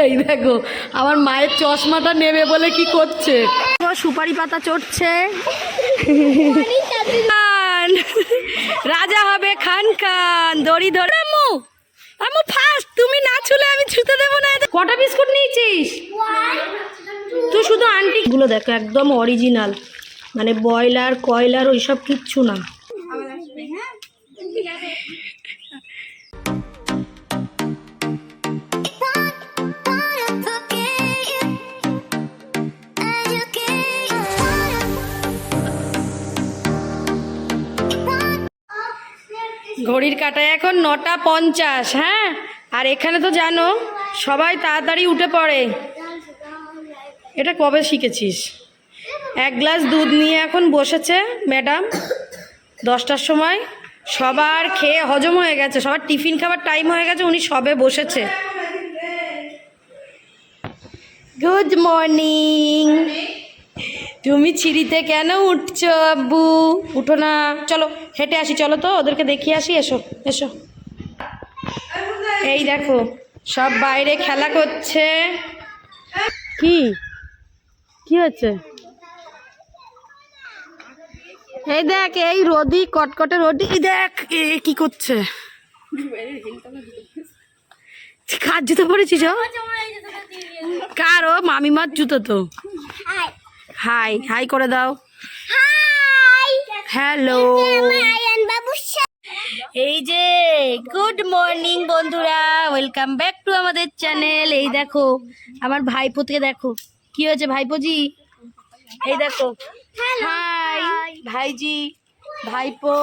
এই দেখো, আমার মায়ের চশমাটা নেবে বলে কি করছে? সুপারি পাতা চড়ছে। রাজা হবে খান খান, দড়ি ধরে আম্মু আম্মু ফার্স্ট তুমি না ছুলে আমি ছুতে দেবো না। কটা বিস্কুট নিয়েছিস? তুই শুধু আন্টি গুলো দেখো, একদম অরিজিনাল মানে ব্রয়লার, কয়লার, ওইসব কিচ্ছু না। ঘড়ির কাটায় এখন নটা পঞ্চাশ হ্যাঁ? আর এখানে তো জানো, সবাই তাড়াতাড়ি উঠে পড়ে। এটা কবে শিখেছিস? এক গ্লাস দুধ নিয়ে এখন বসেছে ম্যাডাম দশটার সময়। সবার খেয়ে হজম হয়ে গেছে, সবার টিফিন খাবার টাইম হয়ে গেছে, উনি সবে বসেছে। গুড মর্নিং তুমি ছিঁড়িতে কেন উঠছো, আব্বু? উঠো না। চলো, হেঁটে আসি, চলো তো, ওদেরকে দেখিয়ে আসি, এসো এসো। এই দেখো, সব বাইরে খেলা করছে। কি? কি হচ্ছে? এই দেখ, এই রোদি, কটকটে রোদি। দেখ এ, কি করছে? কার জুতো পরেছিস, ও? কার, ও মামিমার জুতো তো। হাই হাই করে দাও। হ্যালো এই যে গুড মর্নিং বন্ধুরা ওয়েলকাম ব্যাক টু আমাদের চ্যানেল এই দেখো আমার ভাইপোকে দেখো। কি হয়েছে ভাইপোজি? এই দেখো। হাই ভাইজি ভাইপো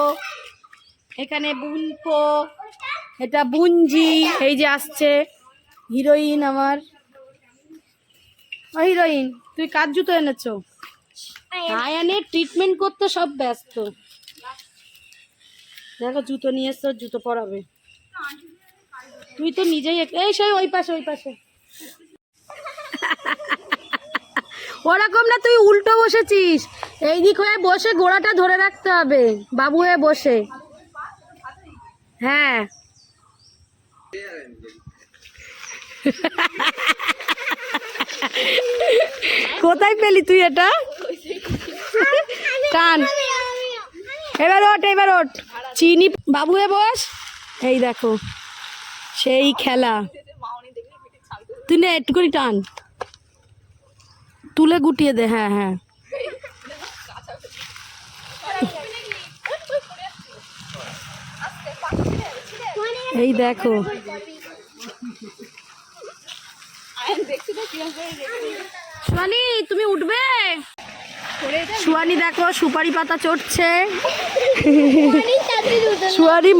এখানে বুনপো এটা বুনজি এই যে আসছে। হিরোইন আমার। হিরোইন তুই কার জুতো এনেছো? আয়ানের ট্রিটমেন্ট করতে সব ব্যস্ত। দেখো, জুতো নিয়ে এসছো, জুতো পরাবে। তুই তো নিজেই এই সেই ওই পাশে ওই পাশে। ওরকম না, তুই উল্টো বসেছিস। এই দিক হয়ে বসে গোড়াটা ধরে রাখতে হবে, বাবু হয়ে বসে। হ্যাঁ। কোথায় পেলি তুই এটা? টান। এবার ওঠ এবার ওঠ। চিনি বাবু এ বস। এই দেখো সেই খেলা। তুই না একটুখানি টান। তুলে গুটিয়ে দে হ্যাঁ হ্যাঁ। এই দেখো। সোয়ানি তুমি উঠবে? সুয়ানি দেখো সুপারি পাতা চড়ছে। সুয়ানি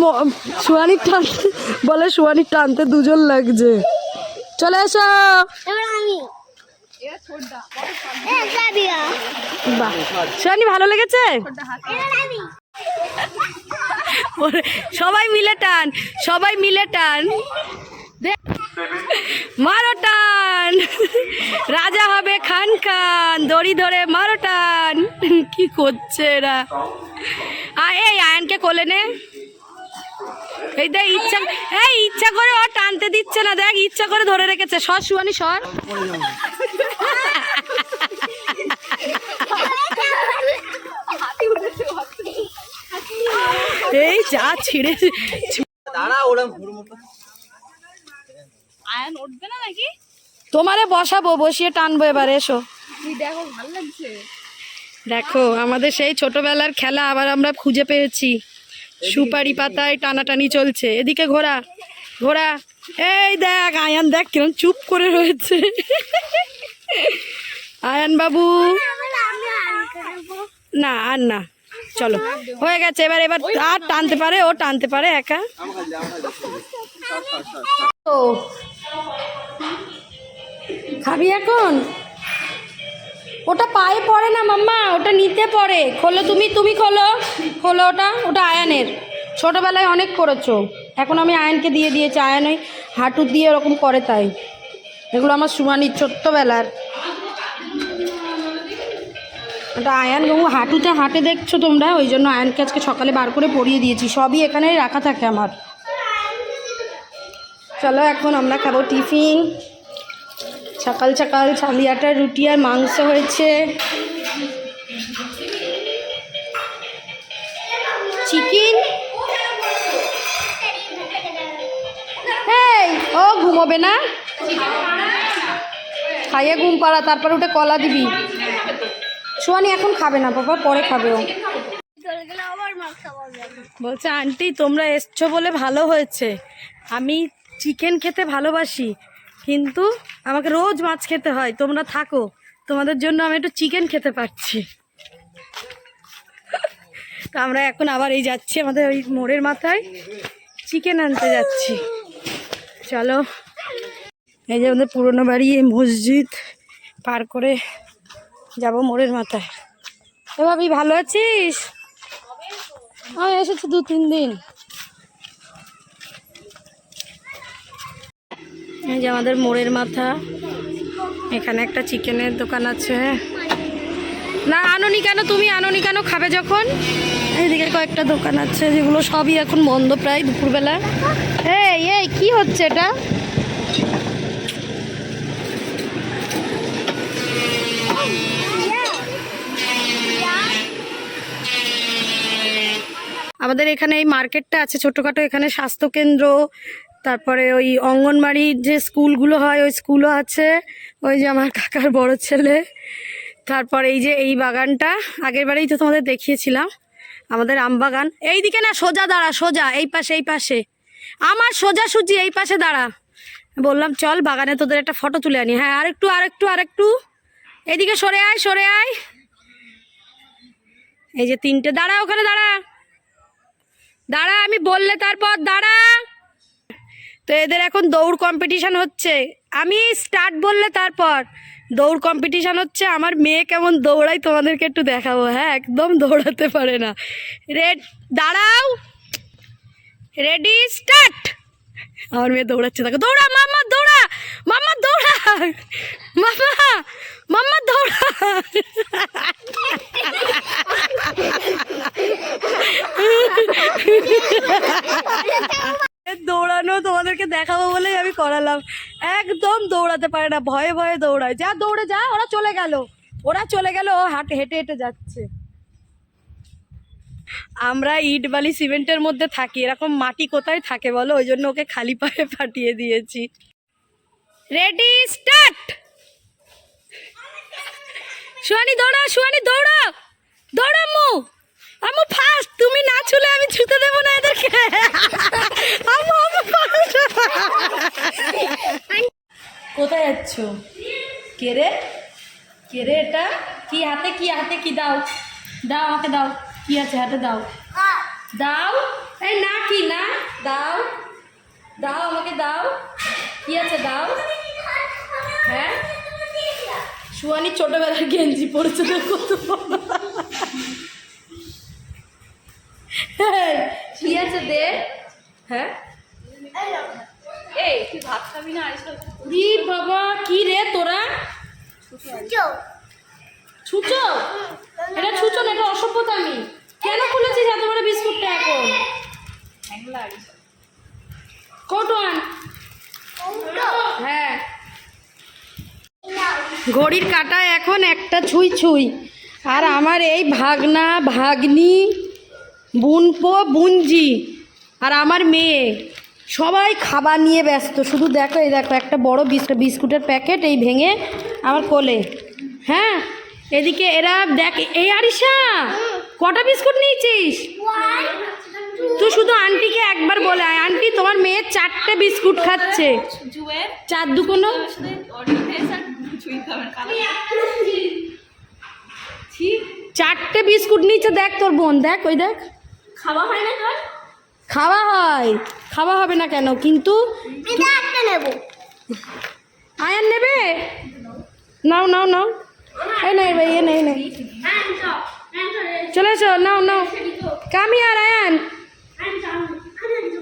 সুয়ানি টান বলে সুয়ানি টানতে দুজন লাগছে। চলে এসো। সুয়ানি ভালো লেগেছে? সবাই মিলে টান সবাই মিলে টান। দে- মারো টান রাজা হবে খান খান, দড়ি ধরে মারো টান কি করছে এরা? আয় এই আয়নকে কোলে নে। এই দেখ, ইচ্ছা, এই ইচ্ছা করে ও টানতে দিচ্ছে না। দেখ, ইচ্ছা করে ধরে রেখেছে। সর, সুয়ানি, সর। এই যা ছিঁড়ে তোমারে বসাবো বসিয়ে টানবো এবার এসো। দেখো আমাদের সেই ছোটবেলার খেলা আবার আমরা খুঁজে পেয়েছি। সুপারি পাতায় টানাটানি চলছে। এদিকে ঘোড়া ঘোড়া এই দেখ আয়ান দেখ কিরম চুপ করে রয়েছে। আয়ান বাবু। না আর না। চলো হয়ে গেছে। এবার এবার আর টানতে পারে ও টানতে পারে একা। ও খাবি এখন? ওটা পায়ে পড়ে না মাম্মা, ওটা নিতে পড়ে। খোলো তুমি তুমি খোলো। খোলো ওটা ওটা আয়ানের। ছোটোবেলায় অনেক করেছ। এখন আমি আয়নকে দিয়ে দিয়েছি। আয়ন ওই হাঁটু দিয়ে ওরকম করে তাই। এগুলো আমার সুমানির ছোট্টবেলার। ওটা আয়ান বাবু, হাঁটুতে হাঁটে দেখছ তোমরা? ওই জন্য আয়নকে আজকে সকালে বার করে পরিয়ে দিয়েছি। সবই এখানেই রাখা থাকে আমার। চলো, এখন আমরা খাব টিফিন। সকাল সকাল ছালিয়াটা রুটি আর মাংস হয়েছে। চিকেন? এই ও ঘুমোবে না? খাইয়ে ঘুম পাড়া, তারপর উঠে কলা দিবি। সোয়ানি এখন খাবে না, বাবা, পরে খাবে ও। বলছে, আন্টি, তোমরা এসছো বলে ভালো হয়েছে। আমি চিকেন খেতে ভালোবাসি, কিন্তু আমাকে রোজ মাছ খেতে হয়, তোমরা থাকো, তোমাদের জন্য আমি একটু চিকেন খেতে পারছি। তো আমরা এখন আবার এই যাচ্ছি আমাদের ওই মোড়ের মাথায় চিকেন আনতে যাচ্ছি। চলো, এই যে আমাদের পুরোনো বাড়ি, এই মসজিদ, পার করে যাব মোড়ের মাথায়। তো ভাবি, ভালো আছিস? আমি এসেছি দু তিন দিন। এই যে আমাদের মোড়ের মাথা। এখানে একটা চিকেনের দোকান আছে। না, আনোনি কেন? তুমি আনোনি কেন খাবে যখন? এইদিকে কয়েকটা দোকান আছে, যেগুলো সবই এখন বন্ধ প্রায় দুপুরবেলা। এই এই, কি হচ্ছে এটা? আমাদের এখানে এই মার্কেটটা আছে ছোটোখাটো, এখানে স্বাস্থ্যকেন্দ্র, তারপরে ওই অঙ্গনবাড়ির যে স্কুলগুলো হয়, ওই স্কুলও আছে, ওই যে আমার কাকার বড় ছেলে। তারপর এই যে এই বাগানটা, আগের বারেই তো তোমাদের দেখিয়েছিলাম, আমাদের আম বাগান। এই দিকে না, সোজা দাঁড়া, সোজা, এই পাশে এই পাশে। আমার সোজা সুজি এই পাশে দাঁড়া। বললাম, চল বাগানে তোদের একটা ফটো তুলে আনি। হ্যাঁ আরেকটু আরেকটু আরেকটু। এইদিকে সরে আয় সরে আয়। এই যে তিনটে, দাঁড়া, ওখানে দাঁড়া। দাঁড়া, আমি বললে তারপর দাঁড়া। তো এদের এখন দৌড় কম্পিটিশান হচ্ছে। আমি স্টার্ট বললে তারপর দৌড় কম্পিটিশান হচ্ছে, আমার মেয়ে কেমন দৌড়াই তোমাদেরকে একটু দেখাবো। হ্যাঁ একদম দৌড়াতে পারে না। রেড দাঁড়াও। রেডি স্টার্ট আমার মেয়ে দৌড়াচ্ছে, দেখো, দৌড়া, মাম্মা দৌড়া। মাম্মা দৌড়া। মাম্মা মাম্মা, দৌড়া। দেখাবো বলেই আমি করালাম। একদম দৌড়াতে পারে না, ভয়ে ভয়ে দৌড়ায়। যা দৌড়ে যা, ওরা চলে গেল। ওরা চলে গেল, ও হাঁটে, হেঁটে হেঁটে যাচ্ছে। আমরা ইট বালি সিমেন্টের মধ্যে থাকি, এরকম মাটি কোথায় থাকে বলো? ওই জন্য ওকে খালি পায়ে পাঠিয়ে দিয়েছি। রেডি স্টার্ট সুয়ানি দৌড়া সুয়ানি দৌড়া! দৌড়া আম্মু ফার্স্ট তুমি না ছুলে আমি ছুতে দেবো না এদেরকে। first। কোথায় যাচ্ছ? কে রে? কে রে এটা? কি হাতে কি হাতে, কি দাও? দাও আমাকে, দাও। কি আছে, হাতে দাও। দাও? এই না কি, না? দাও। দাও আমাকে, দাও। কি আছে, দাও? হ্যাঁ? সুয়ানি ছোটবেলার গেঞ্জি পড়েছে দেখো তো এই, কি আছে দে? হ্যাঁ? এই তুই ভাত খাবি না? আইসা বাবা কি রে তোরা? ছুচো। এটা ছুচো না এটা অসভ্যতামি কেন খুলেছিস এত বড় বিস্কুটটা এখন? কটন হ্যাঁ। ঘড়ির কাটা এখন একটা ছুঁই ছুঁই। আর আমার এই ভাগনা ভাগ্নি বুনপো বুনজি। আর আমার মেয়ে। সবাই খাবার নিয়ে ব্যস্ত। শুধু দেখো, এই দেখো, একটা বড় বিস্কুট, বিস্কুটের প্যাকেট এই ভেঙে আমার কোলে। হ্যাঁ? এদিকে এরা, দেখ, এই আরিশা, কটা বিস্কুট নিয়েছিস? তুই শুধু আন্টিকে একবার বলে আন্টি, তোমার মেয়ে চারটে বিস্কুট খাচ্ছে। চার খাবেন কালো চারটে বিস্কুট নিচে দেখ তোর বোন, দেখ, ওই দেখ। খাওয়া হয় না তোর? খাওয়া হয়। খাওয়া হবে না কেন? কিন্তু আয়ান নেবে? নাও নাও নাও। এই নেই ভাই এ নেই নেই চলে এসো নাও নাও। কামি আর আয়ান।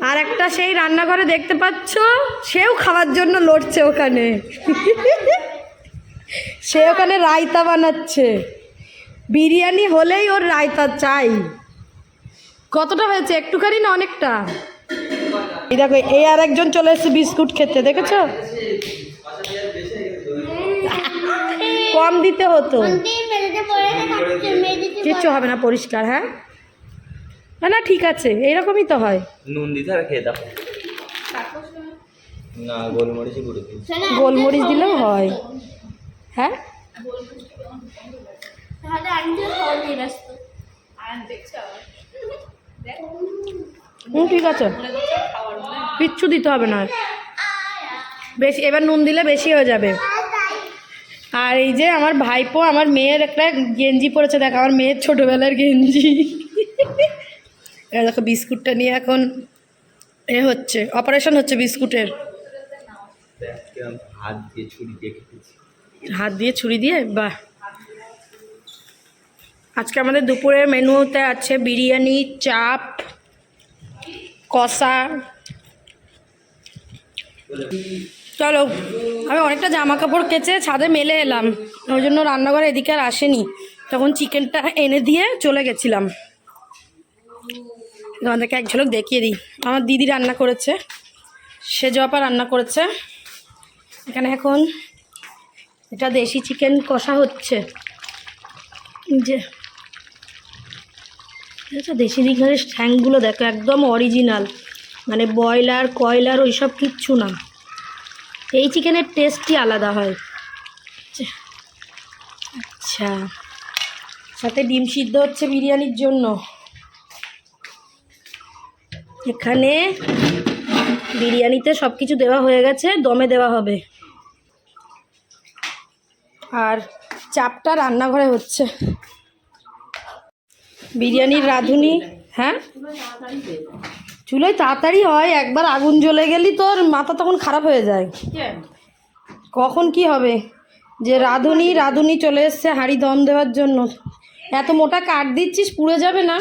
আর একটা সেই রান্নাঘরে দেখতে পাচ্ছ? সেও খাওয়ার জন্য লড়ছে ওখানে। সে ওখানে রায়তা বানাচ্ছে। বিরিয়ানি হলেই ওর রায়তা চাই। কতটা হয়েছে? একটুখানি না অনেকটা? এই দেখো এই আর একজন চলে এসেছে বিস্কুট খেতে দেখেছ? দিতে হতো। কিচ্ছু হবে না পরিষ্কার হ্যাঁ? না না ঠিক আছে এইরকমই তো হয়। নুন দিতে আর খেয়ে দাও। না গোলমরিচই গুঁড়ো গোলমরিচ দিলেও হয়। হ্যাঁ? তাহলে আনতে হবে ব্যস্ত। আর দেখছে? আবার হুম ঠিক আছে। কিচ্ছু দিতে হবে না বেশি এবার নুন দিলে বেশি হয়ে যাবে। আর এই যে আমার ভাইপো আমার মেয়ের একটা গেঞ্জি পরেছে দেখ আমার মেয়ের ছোটোবেলার গেঞ্জি। এবার দেখো বিস্কুটটা নিয়ে এখন এ হচ্ছে অপারেশন হচ্ছে বিস্কুটের। হাত দিয়ে ছুরি দিয়ে কেটেছি। হাত দিয়ে ছুরি দিয়ে? বাহ। আজকে আমাদের দুপুরের মেনুতে আছে বিরিয়ানি, চাপ, কষা। চলো, আমি অনেকটা জামা কাপড় কেচে ছাদে মেলে এলাম। ওই জন্য রান্নাঘরে এদিকে আর আসেনি। তখন চিকেনটা এনে দিয়ে চলে গেছিলাম। তোমাদেরকে এক ঝলক দেখিয়ে দিই। আমার দিদি রান্না করেছে, সে জপা রান্না করেছে। এখানে এখন এটা দেশি চিকেন কষা হচ্ছে। যে দেখো দেশি চিকেনের ঠ্যাংগুলো দেখো, একদম অরিজিনাল মানে ব্রয়লার, কয়লার, ওইসব কিচ্ছু না। এই চিকেনের টেস্টই আলাদা হয়। আচ্ছা। আচ্ছা। সাথে ডিম সিদ্ধ হচ্ছে বিরিয়ানির জন্য। এখানে বিরিয়ানিতে সব কিছু দেওয়া হয়ে গেছে, দমে দেওয়া হবে। আর চাপটা রান্নাঘরে হচ্ছে। বিরিয়ানির রাঁধুনি হ্যাঁ? চুলোয় তাড়াতাড়ি হয় একবার আগুন জ্বলে গেলি তোর মাথা তখন খারাপ হয়ে যায়। কখন কি হবে? যে রাঁধুনি রাঁধুনি চলে এসছে হাঁড়ি দম দেওয়ার জন্য। এত মোটা কাঠ দিচ্ছিস পুড়ে যাবে না?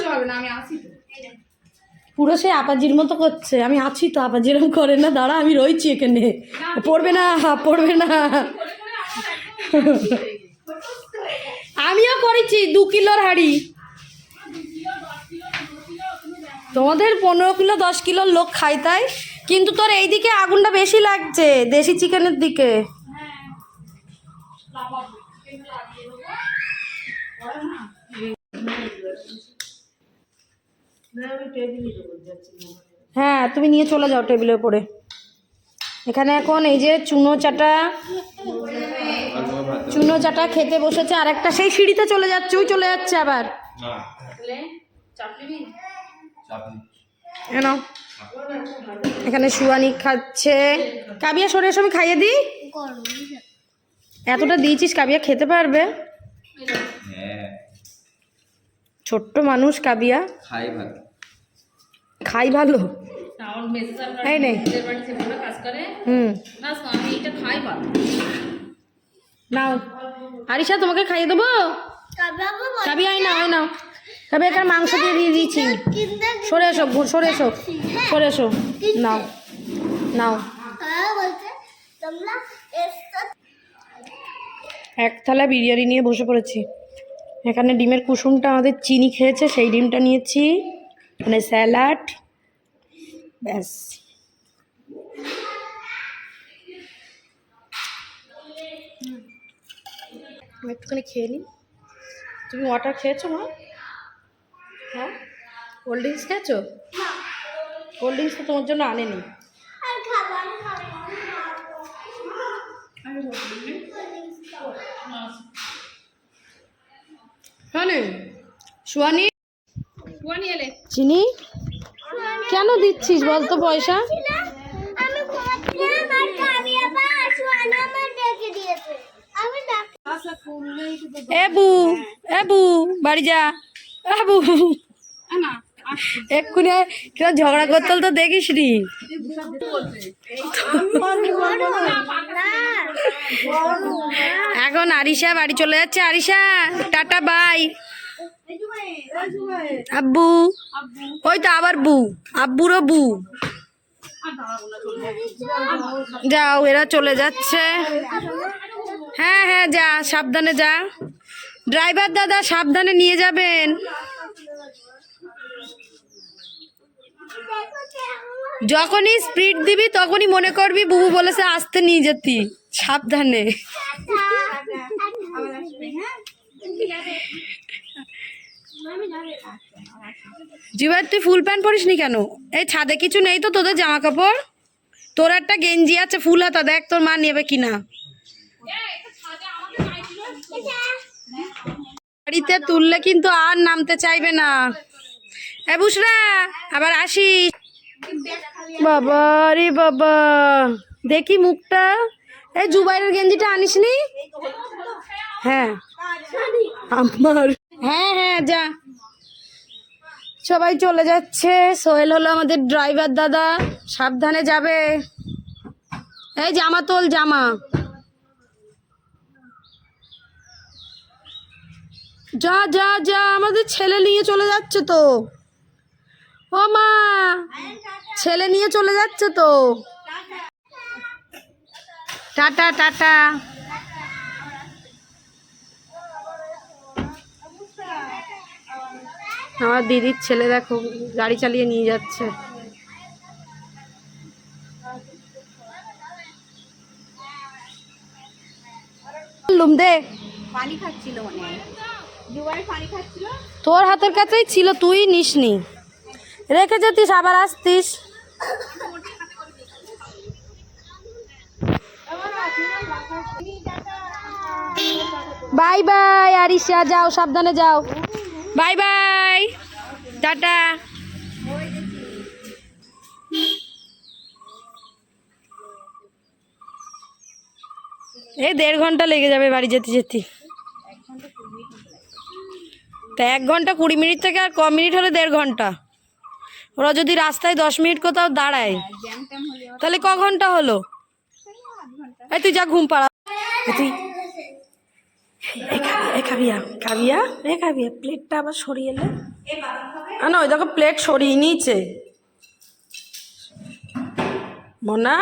পুরো সে আপাজির মতো করছে। আমি আছি তো আপা যেরকম করে না। দাঁড়া আমি রয়েছি এখানে। পড়বে না পড়বে না। আমিও করেছি দু কিলোর হাড়ি। তোমাদের পনেরো কিলো দশ কিলো লোক খাই তাই? কিন্তু তোর এইদিকে আগুনটা বেশি লাগছে দেশি চিকেনের দিকে। হ্যাঁ তুমি নিয়ে চলে যাও টেবিলের উপরে। এখানে এখন এই যে চুনো চাটা চুনো চাটা খেতে বসেছে। আর একটা সেই সিঁড়িতে চলে যাচ্ছে ওই চলে যাচ্ছে আবার। না। কেন এখানে সুয়ানি খাচ্ছে। কাবিয়া সরে এসে আমি খাইয়ে দিই। এতটা দিয়েছিস কাবিয়া খেতে পারবে? ছোট্ট মানুষ কাবিয়া। খাই ভাত খাই ভালো। এই হুম। ভালো নাও। আরিশা তোমাকে খাইয়ে দেবো? কাবিয়া আই নাও আই নাও। কাবিয়া এখানে মাংস দিয়ে দিয়ে দিয়েছি। সরে এসো সরে এসো সরে এসো। নাও নাও। এক থালা বিরিয়ানি নিয়ে বসে পড়েছি। এখানে ডিমের কুসুমটা আমাদের চিনি খেয়েছে, সেই ডিমটা নিয়েছি। মানে স্যালাড। ব্যাস। একটুখানি খেয়ে নিই। তুমি ওয়াটার খেয়েছো, মা? হ্যাঁ? কোল্ড ড্রিঙ্কস খেয়েছো? কোল্ড ড্রিঙ্কস তো তোমার জন্য আনেনি। হ্যাঁ সুয়ানি চিনি? কেন দিচ্ছিস বলতো পয়সা? এবু এবু বাড়ি যা। না এক্ষুনি কিরম ঝগড়া করতে হলে তো দেখিস এখন আরিশা বাড়ি চলে যাচ্ছে। Arisha, tata, bye. আব্বু, ওই তো আবার বু, আব্বুরও বু। যাও, এরা চলে যাচ্ছে। হ্যাঁ হ্যাঁ যা, সাবধানে যা। ড্রাইভার দাদা সাবধানে নিয়ে যাবেন। যখনই স্পিড দিবি, তখনই মনে করবি বুবু বলেছে আসতে নিয়ে যেতি। সাবধানে। জিবার তুই ফুল প্যান্ট পরিসনি কেন? এই ছাদে কিছু নেই তো তোদের জামা কাপড় তোর একটা গেঞ্জি আছে, ফুল হাতা, দেখ তোর মা নেবে কিনা। বাড়িতে তুললে কিন্তু আর নামতে চাইবে না। এ বুসরা, আবার আসিস। বাবা রে বাবা, দেখি মুখটা। এই জুবাইরের গেঞ্জিটা আনিসনি? হ্যাঁ। আমার। হ্যাঁ হ্যাঁ যা। সবাই চলে যাচ্ছে। সোহেল হলো আমাদের ড্রাইভার দাদা। সাবধানে যাবে। এই জামা তোল, জামা। যা যা যা, আমাদের ছেলে নিয়ে চলে যাচ্ছে তো। ও মা, ছেলে নিয়ে চলে যাচ্ছে তো। Tata tata. আমার দিদির ছেলে দেখো, গাড়ি চালিয়ে নিয়ে যাচ্ছে। লুম দে পানি খাচ্ছিল মনে তোর হাতের কাছেই ছিল, তুই নিসনি। রেখে যেতিস, আবার আসতিস। বাই বাই, আরিশা, যাও, সাবধানে যাও। Bye bye, tata. এই দেড় ঘণ্টা লেগে যাবে বাড়ি যেতে যেতে। তা এক ঘণ্টা কুড়ি মিনিট থেকে আর ক মিনিট হলে দেড় ঘণ্টা। ওরা যদি রাস্তায় দশ মিনিট কোথাও দাঁড়ায়, তাহলে ক ঘণ্টা হলো? এই তুই যা ঘুম পাড়া। তুই এ খাবিয়া খাবিয়া এ খাবিয়া প্লেটটা আবার না। ওই দেখো প্লেট সরিয়ে নিয়েছে। মোনা?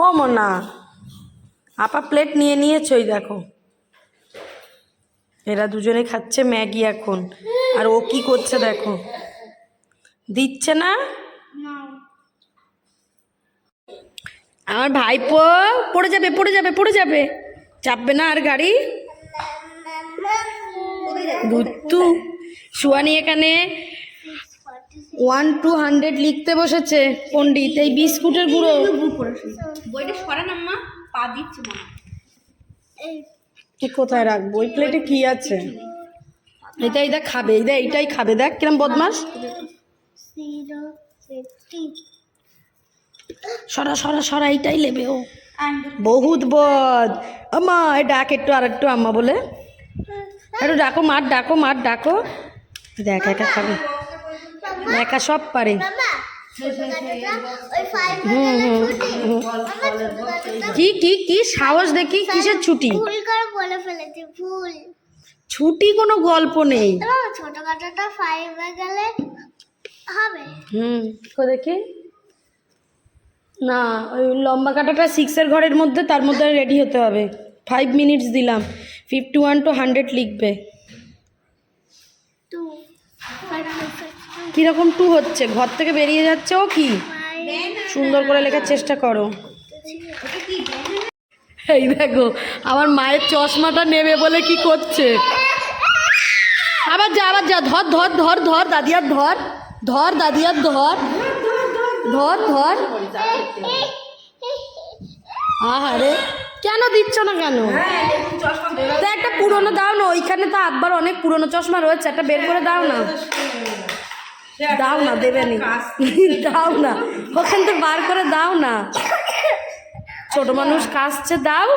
ও মোনা, আপা প্লেট নিয়ে নিয়েছে, ওই দেখো। এরা দুজনে খাচ্ছে ম্যাগি এখন। আর ও কি করছে দেখো। দিচ্ছে না? আমার ভাইপো পড়ে যাবে পড়ে যাবে পড়ে যাবে। চাপবে না আর গাড়ি? বুদ্ধু সুয়ানি এখানে ওয়ান টু হান্ড্রেড লিখতে বসেছে পণ্ডিত এই বিস্কুটের গুঁড়ো। বইটা সরান আম্মা পা দিচ্ছে। কি কোথায় রাখব? ওই প্লেটে কি আছে? এটা এটা খাবে, এই এটা এইটাই খাবে, দেখ, কিরম বদমাস। সরা সরা সরা, এইটাই নেবে ও। বহুত বদ। এই ডাক একটু, আর একটু আম্মা বলে। একটু ডাকো, মার ডাকো মার, ডাকো। দেখ, একা খাবে। একা সব পারে। কি কি কি? সাহস দেখি কিসের ছুটি? ভুল করে বলে ফেলেছি ভুল। ছুটি কোনো গল্প নেই। ছোট কাটাটা ফাইভে গেলে হবে। হুম। কো দেখি। না ওই লম্বা কাটাটা সিক্সের ঘরের মধ্যে তার মধ্যে রেডি হতে হবে। ফাইভ মিনিটস দিলাম। ফিফটি ওয়ান টু হান্ড্রেড লিখবে। টু ফাইভ কীরকম টু হচ্ছে? ঘর থেকে বেরিয়ে যাচ্ছে ও কি? সুন্দর করে লেখার চেষ্টা করো। এই দেখো, আমার মায়ের চশমাটা নেবে বলে কি করছে? আবার যা আবার যা, ধর ধর ধর ধর দাদিয়ার ধর ধর দাদিয়ার ধর ধর ধর। আহারে, কেন দিচ্ছ না কেন? একটা পুরনো দাও না, ওইখানে তো আব্বার অনেক পুরনো চশমা রয়েছে, একটা বের করে দাও না। দাও না দেবে নি। দাও না। ওখান থেকে বার করে দাও না। ছোট মানুষ কাশছে দাও।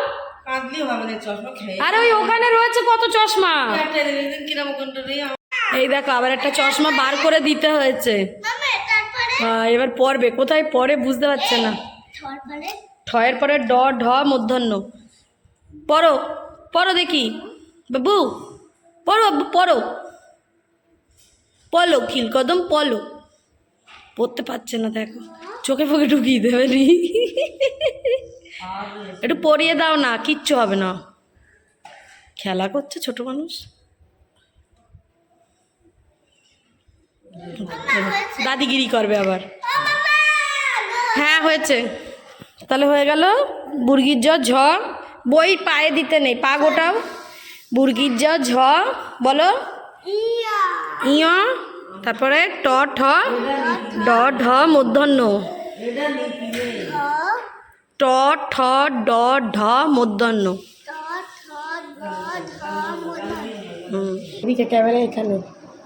আরে ওই ওখানে রয়েছে কত চশমা? এই দেখো আবার একটা চশমা বার করে দিতে হয়েছে। মামা এবার পড়বে কোথায় পড়ে বুঝতে পারছে না। ঠয়ের পরে ড ঢ মূর্ধন্য পড়ো পড়ো দেখি। বাবু পড়ো পড়ো পলো খিল কদম পলো পড়তে পারছে না, দেখো। চোখে ফোকে ঢুকিয়ে দেবে নি। একটু পরিয়ে দাও না, কিচ্ছু হবে না। খেলা করছে ছোট মানুষ। দাদিগিরি করবে আবার। হ্যাঁ হয়েছে। তাহলে হয়ে গেল মুরগির জ্বর ঝ। বই পায়ে দিতে নেই, পা গোটাও। বুর্গির জ, ঝ, বলো। ইয়া তারপরে ট ঠ ড ঢ মূর্ধন্য ট ঠ ড ঢ মূর্ধন্য ক্যামেরা এখানে।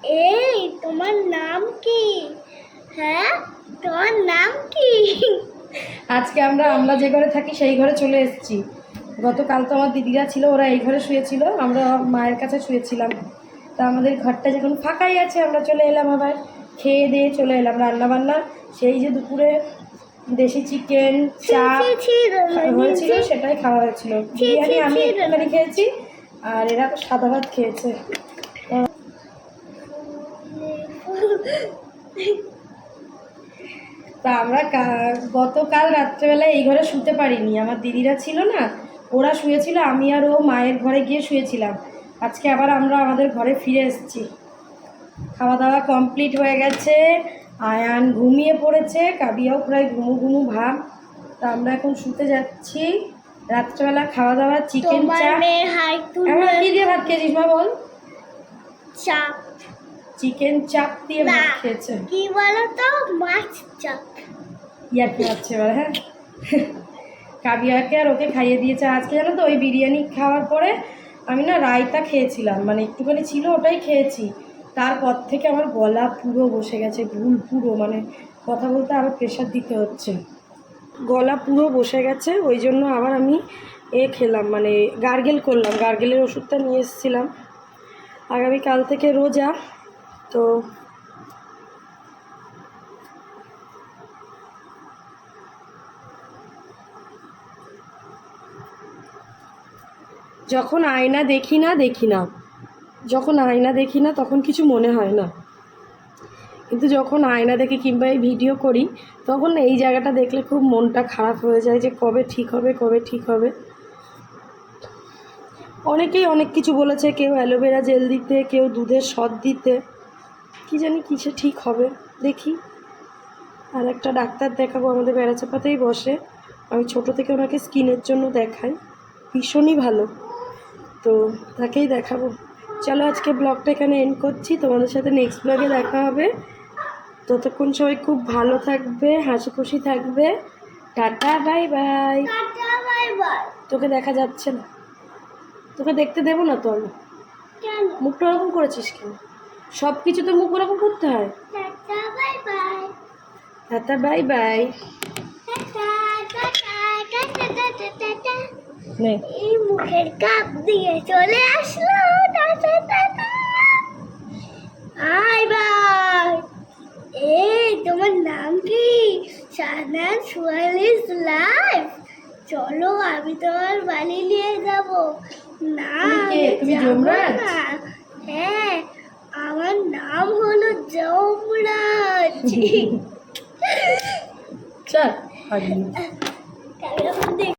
এই তোমার নাম কি? হ্যাঁ? তোমার নাম কি? আজকে আমরা আমরা যে ঘরে থাকি সেই ঘরে চলে এসেছি। গতকাল তো আমার দিদিরা ছিল ওরা এই ঘরে শুয়েছিল আমরা মায়ের কাছে শুয়েছিলাম। তা আমাদের ঘরটা যখন ফাঁকাই আছে আমরা চলে এলাম আবার। খেয়ে দিয়ে চলে এলাম রান্না বান্না সেই যে দুপুরে দেশি চিকেন চাপ হয়েছিল সেটাই খাওয়া হয়েছিল। বিরিয়ানি আমি একটুখানি খেয়েছি আর এরা তো সাদা ভাত খেয়েছে। তা আমরা গতকাল রাত্রেবেলায় এই ঘরে শুতে পারিনি। আমার দিদিরা ছিল না ওরা শুয়েছিল আমি আর ও মায়ের ঘরে গিয়ে শুয়েছিলাম। আজকে আবার আমরা আমাদের ঘরে ফিরে এসেছি। খাওয়া দাওয়া কমপ্লিট হয়ে গেছে আয়ান ঘুমিয়ে পড়েছে কাবিয়াও প্রায় ঘুমু ঘুমু ভাব। তা আমরা এখন শুতে যাচ্ছি রাত্রেবেলা খাওয়া দাওয়া চিকেন কি দিয়ে ভাত খেয়েছিস মা বল? চাপ। চিকেন চাপ দিয়ে ভাত খেয়েছে। কি বলো তো মাছ চাপ। ইয়ার্কি হচ্ছে এবার হ্যাঁ? কাবিয়াকে আর ওকে খাইয়ে দিয়েছে আজকে জানো তো? ওই বিরিয়ানি খাওয়ার পরে আমি না রায়তা খেয়েছিলাম মানে একটুখানি ছিল ওটাই খেয়েছি। তারপর থেকে আমার গলা পুরো বসে গেছে, ভুল পুরো মানে কথা বলতে আবার প্রেশার দিতে হচ্ছে। গলা পুরো বসে গেছে, ওই জন্য আবার আমি এ খেলাম মানে গার্গেল করলাম, গার্গেলের ওষুধটা নিয়ে এসেছিলাম। আগামীকাল থেকে রোজা, তো যখন আয়না দেখি না দেখি না। যখন আয়না দেখি না, তখন কিছু মনে হয় না। কিন্তু যখন আয়না দেখে কিংবা এই ভিডিও করি, তখন এই জায়গাটা দেখলে খুব মনটা খারাপ হয়ে যায় যে কবে ঠিক হবে, কবে ঠিক হবে। অনেকেই অনেক কিছু বলেছে, কেউ অ্যালোভেরা জেল দিতে, কেউ দুধের সদ দিতে। কি জানি কিসে ঠিক হবে, দেখি। আর একটা ডাক্তার দেখাবো, আমাদের বেড়াচাপাতেই বসে। আমি ছোট থেকে ওনাকে স্কিনের জন্য দেখাই। ভীষণই ভালো। তো তাকেই দেখাবো। চলো আজকে ব্লগটা এখানে এন্ড করছি। তোমাদের সাথে নেক্সট ব্লগে দেখা হবে। ততক্ষণ সবাই খুব ভালো থাকবে হাসি খুশি থাকবে। টাটা বাই বাই তোকে দেখা যাচ্ছে না। তোকে দেখতে দেবো না তো আমি? মুখটা ওরকম করেছিস কেন? সব কিছু তো মুখ ওরকম করতে হয়? Tata bye bye tata bye bye tata tata tata tata tata নে এই মুখের কাপ দিয়ে চলে আসলো টাটা টাটা বাই বাই। এই তোমার নাম কি? সানান সুয়ালিস লাইফ। চলো আমি তোমার বাড়ি নিয়ে যাব। না তুমি যমরাজ? হ্যাঁ আমার নাম হলো যমরাজ। চল